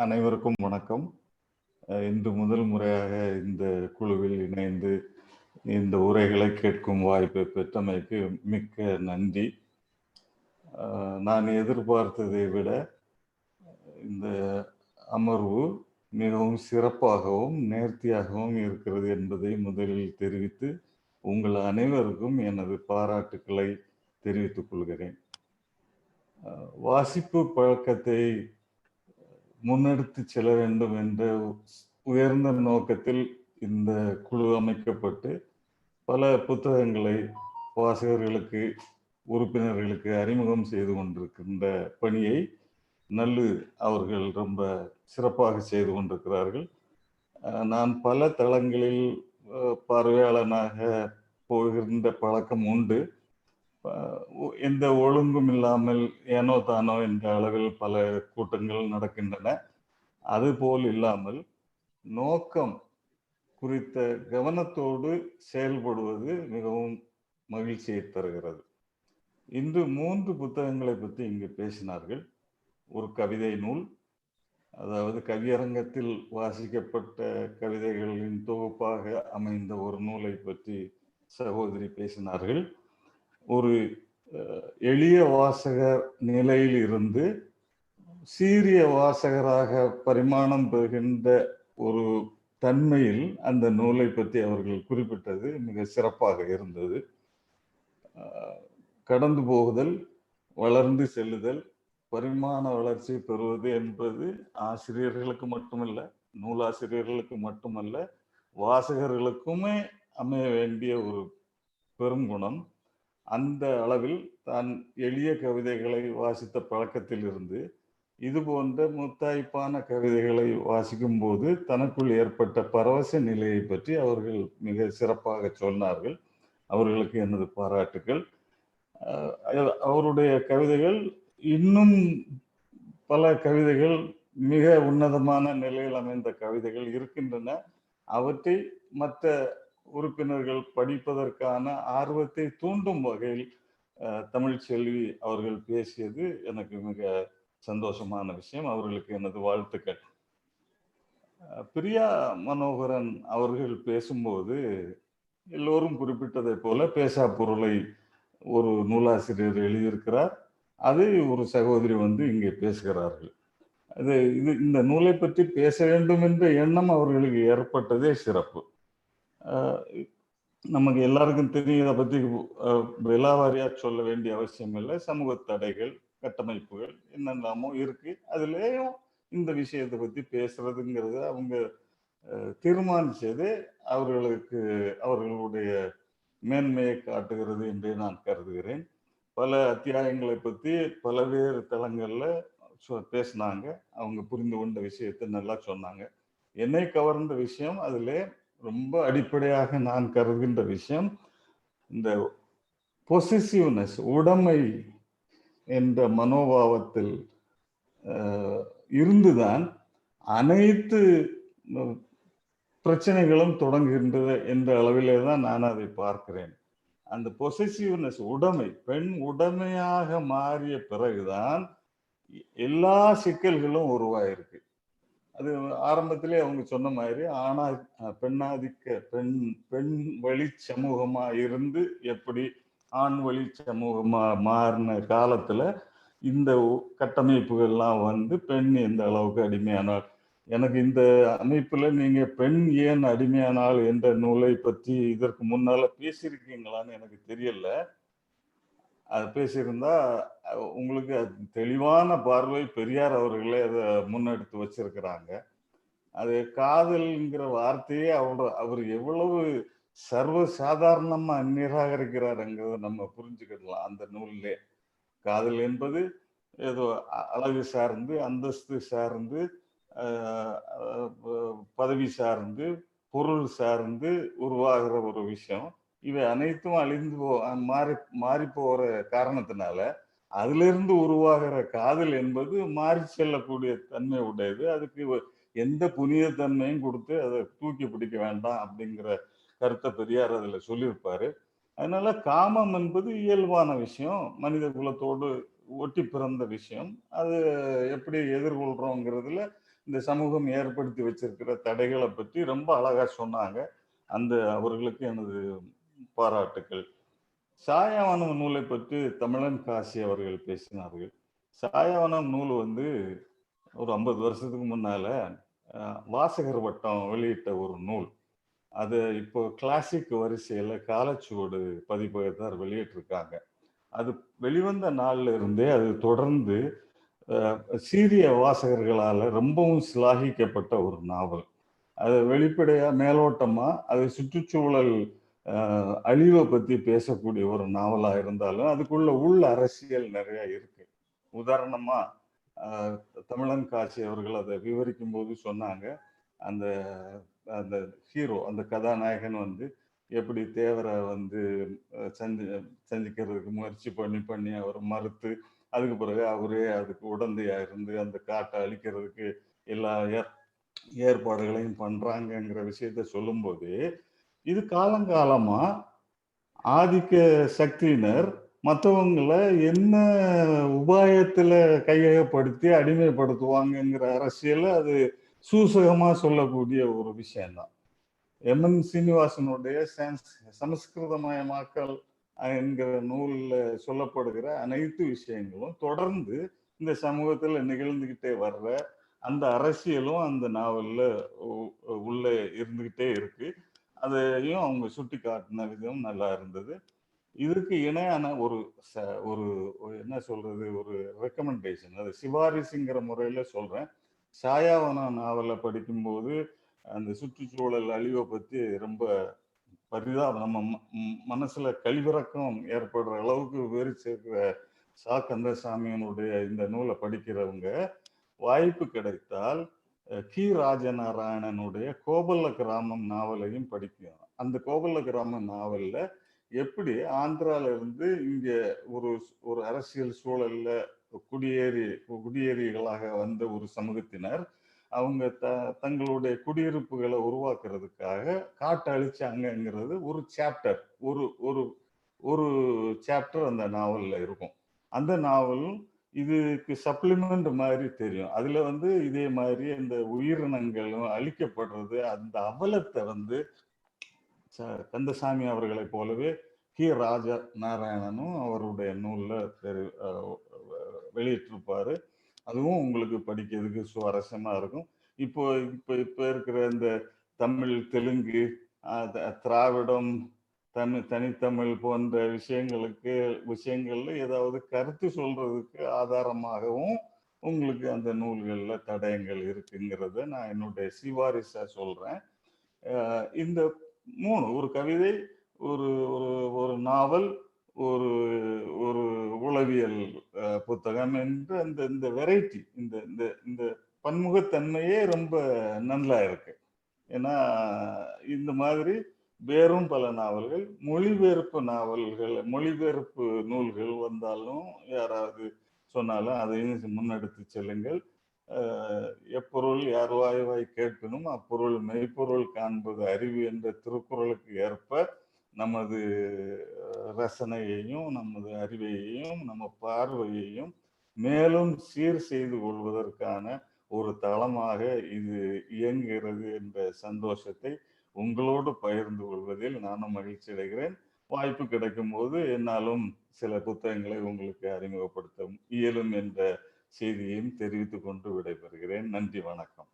அனைவருக்கும் வணக்கம். இன்று முதல் முறையாக இந்த குழுவில் இணைந்து இந்த உரைகளை கேட்கும் வாய்ப்பை பெற்றமைக்கு மிக்க நன்றி. நான் எதிர்பார்த்ததை விட இந்த அமர்வு மிகவும் சிறப்பாகவும் நேர்த்தியாகவும் இருக்கிறது என்பதை முதலில் தெரிவித்து உங்கள் அனைவருக்கும் எனது பாராட்டுக்களை தெரிவித்துக் கொள்கிறேன். வாசிப்பு பழக்கத்தை முன்னெடுத்து செல்ல வேண்டும் என்ற உயர்ந்த நோக்கத்தில் இந்த குழு அமைக்கப்பட்டு பல புத்தகங்களை வாசகர்களுக்கு உறுப்பினர்களுக்கு அறிமுகம் செய்து கொண்டிருக்கின்ற பணியை நல்லு அவர்கள் ரொம்ப சிறப்பாக செய்து கொண்டிருக்கிறார்கள். நான் பல தளங்களில் பார்வையாளனாக போகின்ற பழக்கம் உண்டு. எந்த ஒழுங்கும் இல்லாமல் ஏனோ தானோ என்ற அளவில் பல கூட்டங்கள் நடக்கின்றன. அதுபோல் இல்லாமல் நோக்கம் குறித்த கவனத்தோடு செயல்படுவது மிகவும் மகிழ்ச்சியை தருகிறது. இன்று மூன்று புத்தகங்களை பற்றி இங்கு பேசினார்கள். ஒரு கவிதை நூல் அதாவது கவியரங்கத்தில் வாசிக்கப்பட்ட கவிதைகளின் தொகுப்பாக அமைந்த ஒரு நூலை பற்றி சகோதரி பேசினார்கள். ஒரு எளிய வாசகர் நிலையில் இருந்து சீரிய வாசகராக பரிமாணம் பெறுகின்ற ஒரு தன்மையில் அந்த நூலை பற்றி அவர்கள் குறிப்பிட்டது மிக சிறப்பாக இருந்தது. கடந்து போகுதல் வளர்ந்து செல்லுதல் பரிமாண வளர்ச்சி பெறுவது என்பது ஆசிரியர்களுக்கு மட்டுமல்ல நூலாசிரியர்களுக்கு மட்டுமல்ல வாசகர்களுக்குமே அமைய வேண்டிய ஒரு பெரும் குணம். அந்த அளவில் தான் எளிய கவிதைகளை வாசித்த பழக்கத்தில் இருந்து இது போன்ற முத்தாய்ப்பான கவிதைகளை வாசிக்கும் போது தனக்குள் ஏற்பட்ட பரவச நிலையை பற்றி அவர்கள் மிக சிறப்பாக சொன்னார்கள். அவர்களுக்கு எனது பாராட்டுக்கள். அவருடைய கவிதைகள் இன்னும் பல கவிதைகள் மிக உன்னதமான நிலையில் அமைந்த கவிதைகள் இருக்கின்றன. அவற்றை மற்ற உறுப்பினர்கள் படிப்பதற்கான ஆர்வத்தை தூண்டும் வகையில் தமிழ்ச்செல்வி அவர்கள் பேசியது எனக்கு மிக சந்தோஷமான விஷயம். அவர்களுக்கு எனது வாழ்த்துக்கள். பிரியா மனோகரன் அவர்கள் பேசும்போது எல்லோரும் குறிப்பிட்டதை போல பேசா பொருளை ஒரு நூலாசிரியர் எழுதியிருக்கிறார். அதை ஒரு சகோதரி வந்து இங்கே பேசுகிறார்கள். அது இது இந்த நூலை பற்றி பேச வேண்டும் என்ற எண்ணம் அவர்களுக்கு ஏற்பட்டதே சிறப்பு. நமக்கு எல்லாருக்கும் தெரியும் இதை பற்றி அஹ், விலாவாரியா சொல்ல வேண்டிய அவசியம் இல்லை. சமூக தடைகள் கட்டமைப்புகள் என்னெல்லாமோ இருக்கு. அதுலேயும் இந்த விஷயத்தை பற்றி பேசுறதுங்கிறது அவங்க தீர்மானிச்சது அவர்களுக்கு அவர்களுடைய மேன்மையை காட்டுகிறது என்றே நான் கருதுகிறேன். பல அத்தியாயங்களை பற்றி பல்வேறு தளங்கள்ல பேசினாங்க. அவங்க புரிந்து கொண்ட விஷயத்தை நல்லா சொன்னாங்க. என்னை கவர்ந்த விஷயம் அதிலே ரொம்ப அடிப்படையாக நான் கருதுகின்ற விஷயம் இந்த பொசிசிவ்னஸ் உடைமை என்ற மனோபாவத்தில் இருந்துதான் அனைத்து பிரச்சனைகளும் தொடங்குகின்றது என்ற அளவிலே தான் நான் அதை பார்க்கிறேன். அந்த பொசிசிவ்னஸ் உடைமை பெண் உடைமையாக மாறிய பிறகுதான் எல்லா சிக்கல்களும் உருவாயிருக்கு. அது ஆரம்பத்திலே அவங்க சொன்ன மாதிரி ஆணா பெண்ணாதிக்க பெண் பெண் வழி சமூகமா இருந்து எப்படி ஆண் வழி சமூகமா மாறின காலத்துல இந்த கட்டமைப்புகள்லாம் வந்து பெண் எந்த அளவுக்கு அடிமையானாள் எனக்கு இந்த அமைப்புல நீங்க பெண் ஏன் அடிமையானாள் என்ற நூலை பற்றி இதற்கு முன்னால பேசியிருக்கீங்களான்னு எனக்கு தெரியல. அது பேசியிருந்தா உங்களுக்கு தெளிவான பார்வை பெரியார் அவர்களே அதை முன்னெடுத்து வச்சிருக்கிறாங்க. அது காதல்ங்கிற வார்த்தையே அவர் அவர் எவ்வளவு சர்வ சாதாரணமா நிராகரிக்கிறாருங்கிறத நம்ம புரிஞ்சுக்கிடலாம் அந்த நூலிலே. காதல் என்பது ஏதோ அ- அழகு சார்ந்து அந்தஸ்து சார்ந்து பதவி சார்ந்து பொருள் சார்ந்து உருவாகிற ஒரு விஷயம். இவை அனைத்தும் அழிந்து போ மாறி மாறி போகிற காரணத்தினால அதிலிருந்து உருவாகிற காதல் என்பது மாறி செல்லக்கூடிய தன்மை உடையது. அதுக்கு எந்த புனித தன்மையும் கொடுத்து அதை தூக்கி பிடிக்க வேண்டாம் அப்படிங்கிற கருத்தை பெரியார் அதில் சொல்லியிருப்பாரு. அதனால காமம் என்பது இயல்பான விஷயம் மனித குலத்தோடு ஒட்டி பிறந்த விஷயம். அது எப்படி எதிர்கொள்றோங்கிறதுல இந்த சமூகம் ஏற்படுத்தி வச்சிருக்கிற தடைகளை பற்றி ரொம்ப அழகா சொன்னாங்க. அந்த அவர்களுக்கு எனது பாராட்டுக்கள். சாயாவனம் நூலை பற்றி தமிழன் காசி அவர்கள் பேசினார்கள். சாயாவனம் நூல் வந்து ஒரு ஐம்பது வருஷத்துக்கு முன்னால வாசகர் வட்டம் வெளியிட்ட ஒரு நூல். அது இப்போ கிளாசிக் வரிசையில் காலச்சுவடு பதிப்பகத்தார் வெளியிட்டிருக்காங்க. அது வெளிவந்த நாள்ல இருந்தே அது தொடர்ந்து சீரிய வாசகர்களால் ரொம்பவும் சிலாகிக்கப்பட்ட ஒரு நாவல். அது வெளிப்படையாக மேலோட்டமாக அது சுற்றுச்சூழல் அழிவை பத்தி பேசக்கூடிய ஒரு நாவலா இருந்தாலும் அதுக்குள்ள உள்ள அரசியல் நிறைய இருக்கு. உதாரணமா தமிழன் காட்சி அவர்கள் அதை விவரிக்கும் போது சொன்னாங்க அந்த அந்த ஹீரோ அந்த கதாநாயகன் வந்து எப்படி தேவரை வந்து சந்தி சந்திக்கிறதுக்கு முயற்சி பண்ணி பண்ணி அவர் மறுத்து அதுக்கு பிறகு அவரே அதுக்கு உடந்தையா இருந்து அந்த காட்டை அழிக்கிறதுக்கு எல்லா ஏற்- ஏற்பாடுகளையும் பண்றாங்கங்கிற விஷயத்த சொல்லும்போது இது காலங்காலமா ஆதிக்க சக்தியினர் மற்றவங்களை என்ன உபாயத்துல கையகப்படுத்தி அடிமைப்படுத்துவாங்கங்கிற அரசியல அது சூசகமா சொல்லக்கூடிய ஒரு விஷயம்தான். எம் என் சீனிவாசனுடைய சமஸ்கிருதமயமாக்கல் என்கிற நூலில் சொல்லப்படுகிற அனைத்து விஷயங்களும் தொடர்ந்து இந்த சமூகத்தில் நிகழ்ந்துகிட்டே வர்ற அந்த அரசியலும் அந்த நாவலில் உள்ளே உள்ள இருந்துகிட்டே இருக்கு. அவங்க சுட்டி காட்டின விதம் நல்லா இருந்தது. இதுக்கு இணையான ஒரு ச- ஒரு என்ன சொல்றது ஒரு ரெக்கமெண்டேஷன் அது சிபாரிசுங்கிற முறையில சொல்றேன். சாயாவனா நாவலை படிக்கும்போது அந்த சுற்றுச்சூழல் அழிவை பத்தி ரொம்ப பரிதாபம் நம்ம ம- மனசுல கழிவிறக்கம் ஏற்படுற அளவுக்கு விவரிச்சிருக்கிற சா. கந்தசாமியனுடைய இந்த நூலை படிக்கிறவங்க வாய்ப்பு கிடைத்தால் கி. ராஜநாராயணனுடைய கோபல்ல கிராமம் நாவலையும் படிக்கும் அந்த கோபல்ல கிராம நாவல்ல எப்படி ஆந்திரால இருந்து இங்க ஒரு ஒரு அரசியல் சூழல்ல குடியேறி குடியேறிகளாக வந்த ஒரு சமூகத்தினர் அவங்க த தங்களுடைய குடியிருப்புகளை உருவாக்குறதுக்காக காட்டை அழிச்சாங்கங்கிறது ஒரு சாப்டர் ஒரு ஒரு ஒரு சாப்டர் அந்த நாவலில் இருக்கும். அந்த நாவல் இதுக்கு சப்ளிமெண்ட் மாதிரி தெரியும். அதுல வந்து இதே மாதிரி இந்த உயிரினங்களும் அழிக்கப்படுறது அந்த அவலத்தை வந்து கந்தசாமி அவர்களைப் போலவே கி. ராஜ நாராயணனும் அவருடைய நூலில் தெரி- வெளியிட்டிருப்பார் வெளியிட்டிருப்பாரு. அதுவும் உங்களுக்கு படிக்கிறதுக்கு சுவாரஸ்யமாக இருக்கும். இப்போ இப்போ இப்போ இருக்கிற இந்த தமிழ் தெலுங்கு த- திராவிடம் தமிழ் தனித்தமிழ் போன்ற விஷயங்களுக்கு விஷயங்கள்ல ஏதாவது கருத்து சொல்றதுக்கு ஆதாரமாகவும் உங்களுக்கு அந்த நூல்களில் தடயங்கள் இருக்குங்கிறத நான் என்னுடைய சிவாரிசா சொல்றேன். இந்த மூணு ஒரு கவிதை ஒரு ஒரு ஒரு நாவல் ஒரு ஒரு உளவியல் புத்தகம் என்று அந்த இந்த வெரைட்டி இந்த இந்த இந்த பன்முகத்தன்மையே ரொம்ப நல்லா இருக்கு. ஏன்னா இந்த மாதிரி வேறும் பல நாவல்கள் மொழிபெயர்ப்பு நாவல்கள் மொழிபெயர்ப்பு நூல்கள் வந்தாலும் யாராவது சொன்னாலும் அதையும் முன்னெடுத்து செல்லுங்கள். எப்பொருள் யார் வாய்வாய் கேட்பினும் அப்பொருள் மெய்ப்பொருள் காண்பது அறிவு என்ற திருக்குறளுக்கு ஏற்ப நமது ரசனையையும் நமது அறிவையையும் நம்ம பார்வையையும் மேலும் சீர் செய்து கொள்வதற்கான ஒரு தளமாக இது இயங்குகிறது என்ற சந்தோஷத்தை உங்களோடு பகிர்ந்து கொள்வதில் நானும் மகிழ்ச்சி அடைகிறேன். வாய்ப்பு கிடைக்கும் போது என்னாலும் சில புத்தகங்களை உங்களுக்கு அறிமுகப்படுத்த இயலும் என்ற செய்தியையும் தெரிவித்துக் கொண்டு விடைபெறுகிறேன். நன்றி வணக்கம்.